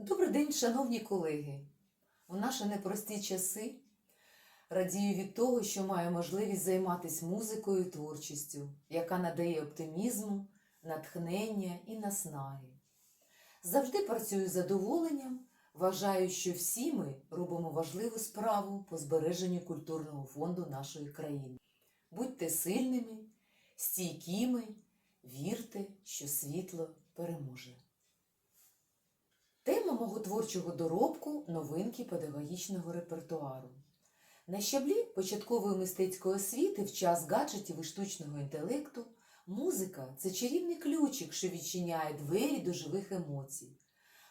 Добрий день, шановні колеги. У наші непрості часи радію від того, що маю можливість займатися музикою і творчістю, яка надає оптимізму, натхнення і наснаги. Завжди працюю з задоволенням, вважаю, що всі ми робимо важливу справу по збереженню культурного фонду нашої країни. Будьте сильними, стійкими, вірте, що світло переможе. Тема мого творчого доробку новинки педагогічного репертуару. На щаблі початкової мистецької освіти в час гаджетів і штучного інтелекту музика це чарівний ключик, що відчиняє двері до живих емоцій.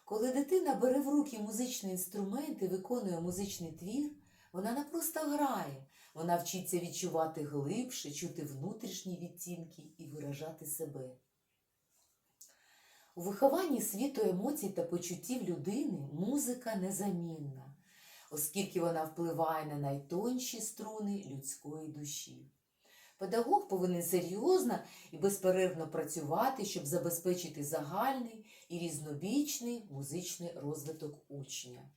Коли дитина бере в руки музичний інструмент і виконує музичний твір, вона не просто грає, вона вчиться відчувати глибше, чути внутрішні відтінки і виражати себе. У вихованні світу емоцій та почуттів людини музика незамінна, оскільки вона впливає на найтонші струни людської душі. Педагог повинен серйозно і безперервно працювати, щоб забезпечити загальний і різнобічний музичний розвиток учня.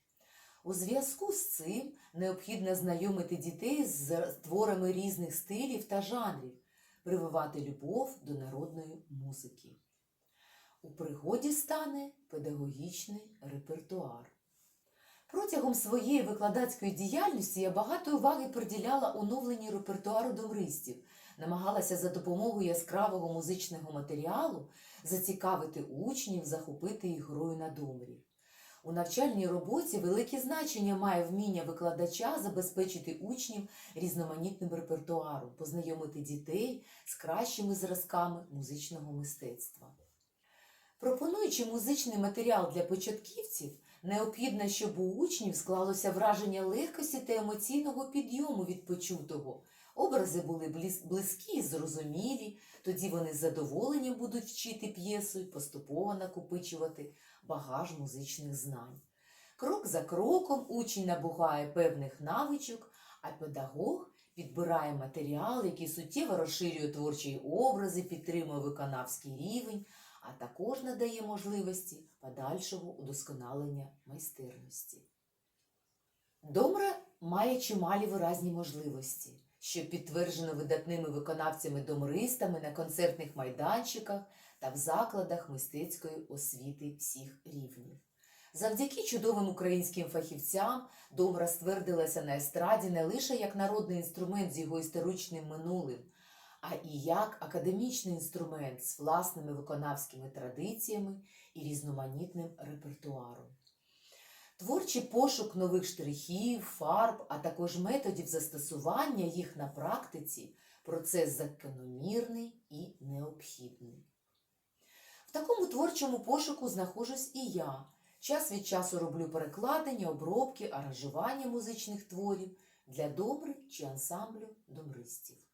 У зв'язку з цим необхідно знайомити дітей з творами різних стилів та жанрів, прививати любов до народної музики. У пригоді стане педагогічний репертуар. Протягом своєї викладацької діяльності я багато уваги приділяла оновленню репертуару домристів, намагалася за допомогою яскравого музичного матеріалу зацікавити учнів, захопити їх грою на домрі. У навчальній роботі велике значення має вміння викладача забезпечити учнів різноманітним репертуаром, познайомити дітей з кращими зразками музичного мистецтва. Пропонуючи музичний матеріал для початківців, необхідно, щоб у учнів склалося враження легкості та емоційного підйому від почутого. Образи були близькі і зрозумілі, тоді вони з задоволенням будуть вчити п'єсу і поступово накопичувати багаж музичних знань. Крок за кроком учень набуває певних навичок, а педагог підбирає матеріал, який суттєво розширює творчі образи, підтримує виконавський рівень, а також надає можливості подальшого удосконалення майстерності. Домра має чималі виразні можливості, що підтверджено видатними виконавцями-домристами на концертних майданчиках та в закладах мистецької освіти всіх рівнів. Завдяки чудовим українським фахівцям домра ствердилася на естраді не лише як народний інструмент з його історичним минулим, а і як академічний інструмент з власними виконавськими традиціями і різноманітним репертуаром. Творчий пошук нових штрихів, фарб, а також методів застосування їх на практиці процес закономірний і необхідний. В такому творчому пошуку знаходжусь і я. Час від часу роблю перекладення, обробки, аранжування музичних творів для добри чи ансамблю домристів.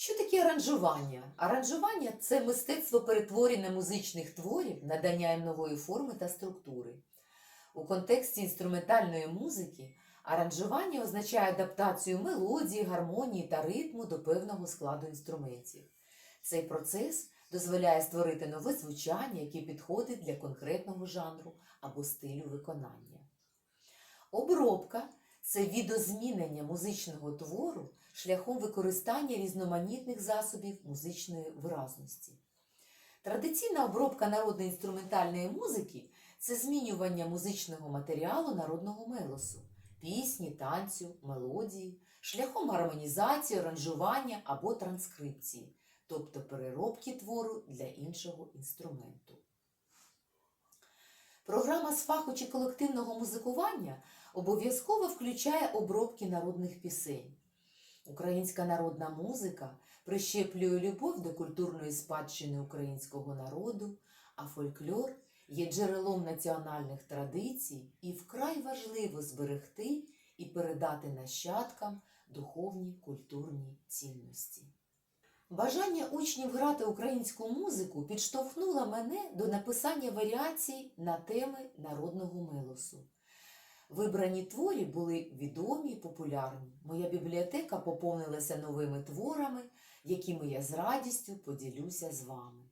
Що таке аранжування? Аранжування це мистецтво перетворення музичних творів, надання їм нової форми та структури. У контексті інструментальної музики аранжування означає адаптацію мелодії, гармонії та ритму до певного складу інструментів. Цей процес дозволяє створити нове звучання, яке підходить для конкретного жанру або стилю виконання. Обробка це відозмінення музичного твору шляхом використання різноманітних засобів музичної виразності. Традиційна обробка народної інструментальної музики це змінювання музичного матеріалу народного мелосу, пісні, танцю, мелодії, шляхом гармонізації, аранжування або транскрипції, тобто переробки твору для іншого інструменту. Програма з фаху чи колективного музикування обов'язково включає обробки народних пісень. Українська народна музика прищеплює любов до культурної спадщини українського народу, а фольклор є джерелом національних традицій і вкрай важливо зберегти і передати нащадкам духовні культурні цінності. Бажання учнів грати українську музику підштовхнуло мене до написання варіацій на теми народного мелосу. Вибрані творі були відомі і популярні. Моя бібліотека поповнилася новими творами, якими я з радістю поділюся з вами.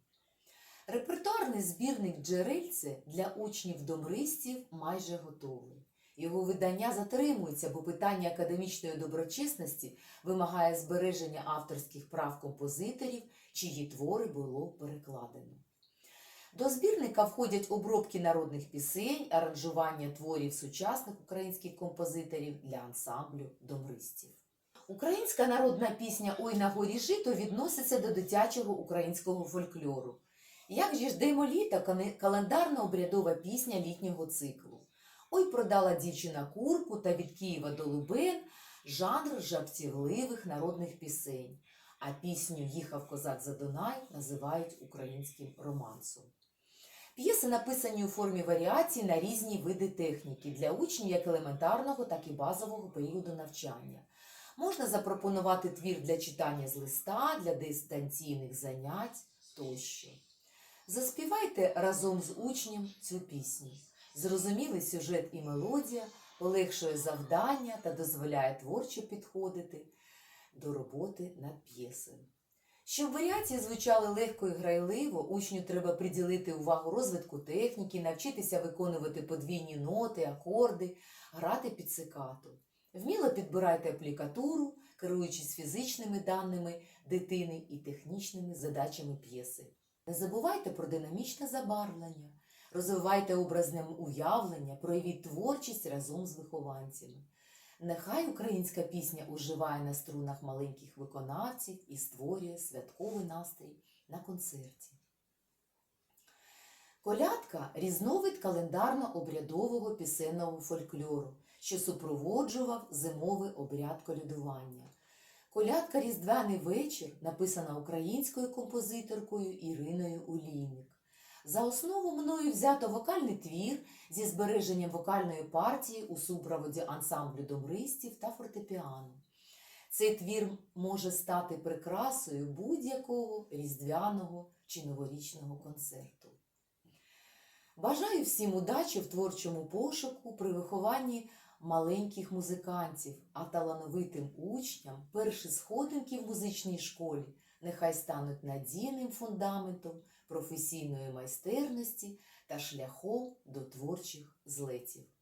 Репертуарний збірник Джерельце для учнів-домристів майже готовий. Його видання затримується, бо питання академічної доброчесності вимагає збереження авторських прав композиторів, чиї твори було перекладено. До збірника входять обробки народних пісень, аранжування творів сучасних українських композиторів для ансамблю домристів. Українська народна пісня Ой на горі жито відноситься до дитячого українського фольклору. Як же ж демо літа календарно-обрядова пісня літнього циклу. Ой продала дівчина курку та від Києва до Лубен жанр жартівливих народних пісень. А пісню Їхав козак за Дунай називають українським романсом. П'єси написані у формі варіацій на різні види техніки для учнів як елементарного, так і базового періоду навчання. Можна запропонувати твір для читання з листа, для дистанційних занять тощо. Заспівайте разом з учнем цю пісню. Зрозумілий сюжет і мелодія полегшує завдання та дозволяє творчо підходити до роботи над п'єсою. Щоб варіації звучали легко і грайливо, учню треба приділити увагу розвитку техніки, навчитися виконувати подвійні ноти, акорди, грати під Вміло підбирайте аплікатуру, керуючись фізичними даними дитини і технічними задачами п'єси. Не забувайте про динамічне забарвлення, розвивайте образне уявлення, проявіть творчість разом з вихованцями. Нехай українська пісня уживає на струнах маленьких виконавців і створює святковий настрій на концерті. Колядка різновид календарно-обрядового пісенного фольклору, що супроводжував зимовий обряд колядування. Колядка Різдвяний вечір написана українською композиторкою Іриною Улійник. За основу мною взято вокальний твір зі збереженням вокальної партії у супроводі ансамблю домристів та фортепіано. Цей твір може стати прикрасою будь-якого різдвяного чи новорічного концерту. Бажаю всім удачі в творчому пошуку при вихованні маленьких музикантів, а талановитим учням перші сходинки в музичній школі нехай стануть надійним фундаментом професійної майстерності та шляхом до творчих злетів.